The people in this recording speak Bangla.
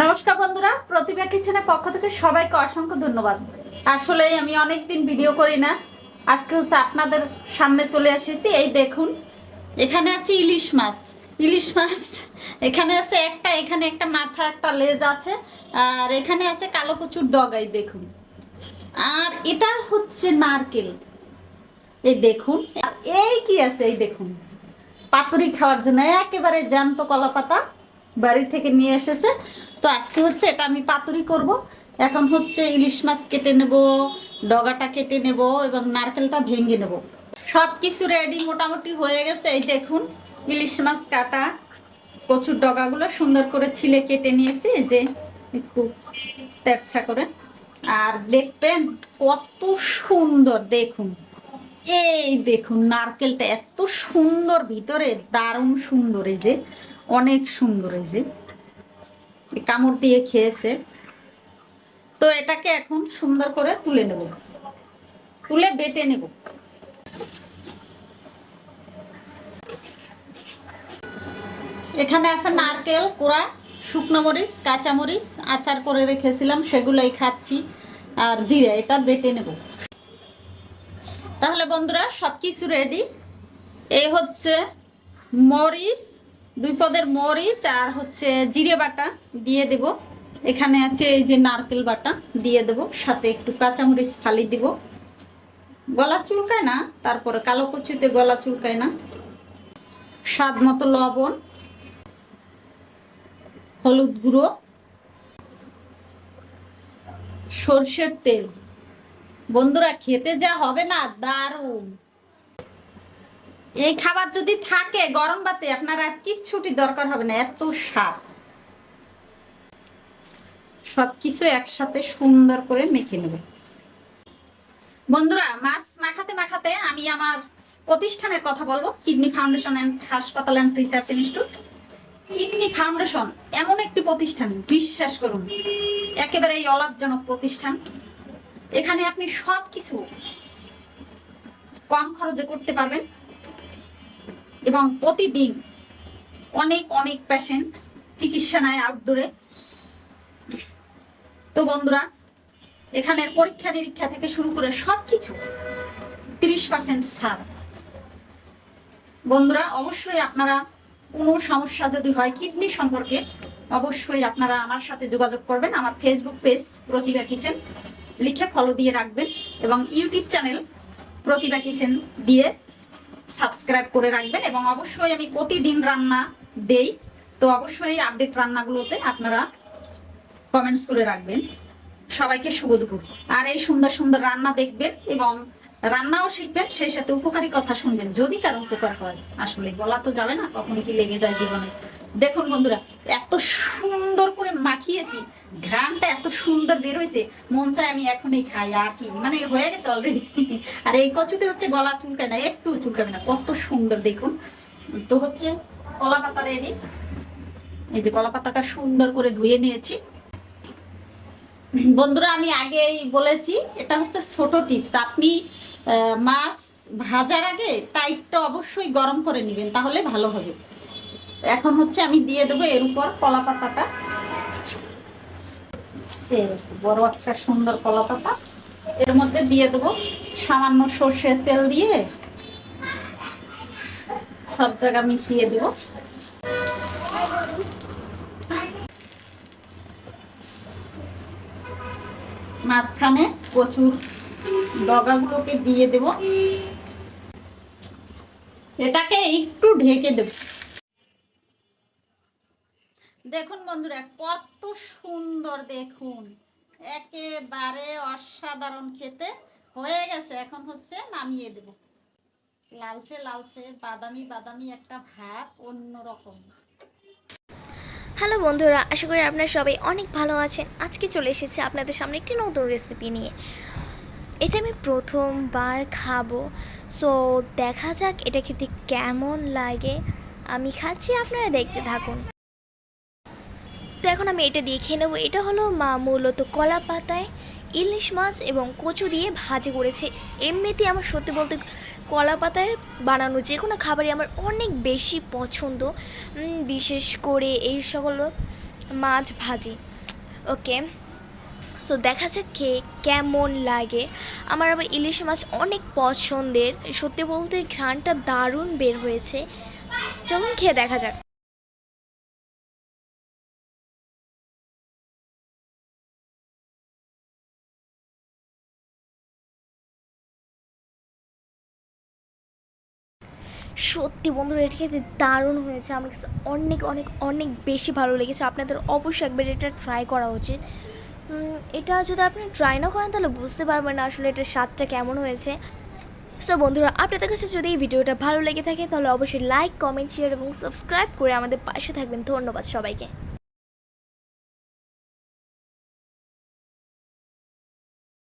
নমস্কার বন্ধুরা, প্রতিভা কিচেনের পক্ষ থেকে সবাইকে অসংখ্য ধন্যবাদ। আসলে আমি অনেকদিন ভিডিও করি না, আজকে হচ্ছে আপনাদের সামনে চলে এসেছি। এই দেখুন, এখানে আছে ইলিশ মাছ। ইলিশ মাছ, এখানে আছে একটা, এখানে একটা মাথা, একটা লেজ আছে, আর এখানে আছে কালো কচুর ডগাই দেখুন। আর এটা হচ্ছে নারকেল। এই দেখুন এই কি আছে, এই দেখুন। পাতুরি খাওয়ার জন্য একেবারে জ্যান্ত কলা পাতা বাড়ি থেকে নিয়ে এসেছে। তো আজকে হচ্ছে এটা আমি পাতুরি করব। এখন হচ্ছে ইলিশ মাছ কেটে নেব, ডগাটা কেটে নেব এবং নারকেলটা ভেঙে নেব। সব কিছু রেডি মোটামুটি হয়ে গেছে। এই দেখুন, ইলিশ মাছ কাটা। কচুর ডগাগুলো সুন্দর করে ছিলে কেটে নিয়েছি। যে একটু তেপছা করে। আর দেখবেন কত সুন্দর, দেখুন। এই দেখুন, নারকেলটা এত সুন্দর, ভিতরে দারুণ সুন্দর। এই যে অনেক সুন্দর এই যে। কামড় দিয়ে খেয়েছে। তো এটাকে এখন সুন্দর করে তুলে নেব। তুলে বেটে নেব। এখানে আছে নারকেল, কোড়া, শুকনো মরিচ, কাঁচা মরিচ, আচার করে রেখেছিলাম, সেগুলোই খাচ্ছি, আর জিরা, এটা বেটে নেব। তাহলে বন্ধুরা সব কিছু রেডি এই হচ্ছে মরিচ দুই পদের মরিচ আর হচ্ছে জিরে বাটা দিয়ে দেব। এখানে আছে এই যে নারকেল বাটা দিয়ে দেব। সাথে একটু কাঁচামরিচ ফালি দিব। গলা চুলকায় না, তারপরে কালো কচুতে গলা চুলকায় না। স্বাদ মতো লবণ, হলুদ গুঁড়ো, সর্ষের তেল। বন্ধুরা, খেতে যা হবে না, দারুণ। এই খাবার যদি থাকে গরম ভাতে, আপনার আর কিচ্ছুটি দরকার হবে না, এত স্বাদ। সবকিছু একসাথে সুন্দর করে মেখে নেব। বন্ধুরা, মাছ মাখাতে মাখাতে আমি আমার প্রতিষ্ঠানের কথা বলব, কিডনি ফাউন্ডেশন অ্যান্ড হাসপাতাল and research institute. Kidney foundation এমন একটি প্রতিষ্ঠান, বিশ্বাস করুন, একেবারে এই অলাভজনক প্রতিষ্ঠান। এখানে আপনি সব কিছু কম খরচে করতে পারবেন। এবং প্রতিদিন অনেক অনেক পেশেন্ট চিকিৎসা নেয় আউটডোরে তো বন্ধুরা, এখানের পরীক্ষা নিরীক্ষা থেকে শুরু করে সব কিছু তিরিশ পার্সেন্ট ছাড়। বন্ধুরা, অবশ্যই আপনারা কোনো সমস্যা যদি হয় কিডনি সম্পর্কে, অবশ্যই আপনারা আমার সাথে যোগাযোগ করবেন। আমার ফেসবুক পেজ প্রতিভা কিচেন লিখে ফলো দিয়ে রাখবেন এবং ইউটিউব চ্যানেল প্রতিভা কিচেন দিয়ে সাবস্ক্রাইব করে রাখবেন এবং অবশ্যই আমি প্রতিদিন রান্না দেই। তো অবশ্যই আপডেট রান্নাগুলোতে আপনারা কমেন্টস করে রাখবেন। সবাইকে শুভ দুপুর। আর এই সুন্দর সুন্দর রান্না দেখবেন এবং রান্নাও শিখবেন, সেই সাথে উপকারী কথা শুনবেন। যদি কারও উপকার হয়, আসলে বলা তো যাবে না, কখনো কি লেগে যায় জীবনে। দেখুন বন্ধুরা, এত সুন্দর করে মাখিয়েছি। ঘ্রাণটা এত সুন্দর বের হয়েছে, মন চায় আমি এখনই খাই, আর কি। মানে হয়ে গেছে অলরেডি আর এই কচুতে হচ্ছে গলা চুলকায় না, একটু চুলকাবে না, কত সুন্দর দেখুন। তো হচ্ছে কলা পাতা রেডি এই যে কলা পাতাটা সুন্দর করে ধুয়ে নিয়েছি। বন্ধুরা, আমি আগেই বলেছি, এটা হচ্ছে ছোট টিপস। আপনি মাছ ভাজার আগে টাইটটা অবশ্যই গরম করে নেবেন, তাহলে ভালো হবে। এখন হচ্ছে আমি দিয়ে দেবো এর উপর কলা পাতাটা বড় একটা সুন্দর কলা পাতা এর মধ্যে দিয়ে দেবো সামান্য সর্ষের তেল দিয়ে সব জায়গা মিশিয়ে দেবো। মাঝখানে প্রচুর ডগাগুলোকে দিয়ে দেব। এটাকে একটু ঢেকে দেব। দেখুন বন্ধুরা, কত সুন্দর দেখুন। একেবারে অসাধারণ খেতে হয়ে গেছে। এখন হচ্ছে নামিয়ে দেব। লালচে লালচে বাদামি বাদামি একটা ভাব অন্যরকম। হ্যালো বন্ধুরা, আশা করি আপনারা সবাই অনেক ভালো আছেন। আজকে চলে এসেছি আপনাদের সামনে একটি নতুন রেসিপি নিয়ে। এটা আমি প্রথমবার খাব। সো দেখা যাক এটা খেতে কেমন লাগে। আমি খাচ্ছি, আপনারা দেখতে থাকুন। এখন আমি এটা দিয়ে খেয়ে নেব। এটা হলো মা মূলত কলা পাতায় ইলিশ মাছ এবং কচু দিয়ে ভাজি করেছে। এমনিতে আমার সত্যি বলতে কলা পাতায় বানানো যে কোনো খাবারই আমার অনেক বেশি পছন্দ। বিশেষ করে এই সকল মাছ ভাজি। ওকে সো দেখা যাক খেয়ে কেমন লাগে। আমার আবার ইলিশ মাছ অনেক পছন্দের। সত্যি বলতে ঘ্রাণটা দারুণ বের হয়েছে। যেমন খেয়ে দেখা যাক। সত্যি বন্ধুরা, এটা খেতে দারুণ হয়েছে। আমার কাছে অনেক অনেক অনেক বেশি ভালো লেগেছে। আপনাদের অবশ্যই একবার এটা ট্রাই করা উচিত। এটা যদি আপনি ট্রাই না করেন, তাহলে বুঝতে পারবেন না আসলে এটার স্বাদটা কেমন হয়েছে। সো বন্ধুরা, আপনাদের কাছে যদি এই ভিডিওটা ভালো লেগে থাকে, তাহলে অবশ্যই লাইক কমেন্ট শেয়ার এবং সাবস্ক্রাইব করে আমাদের পাশে থাকবেন। ধন্যবাদ সবাইকে।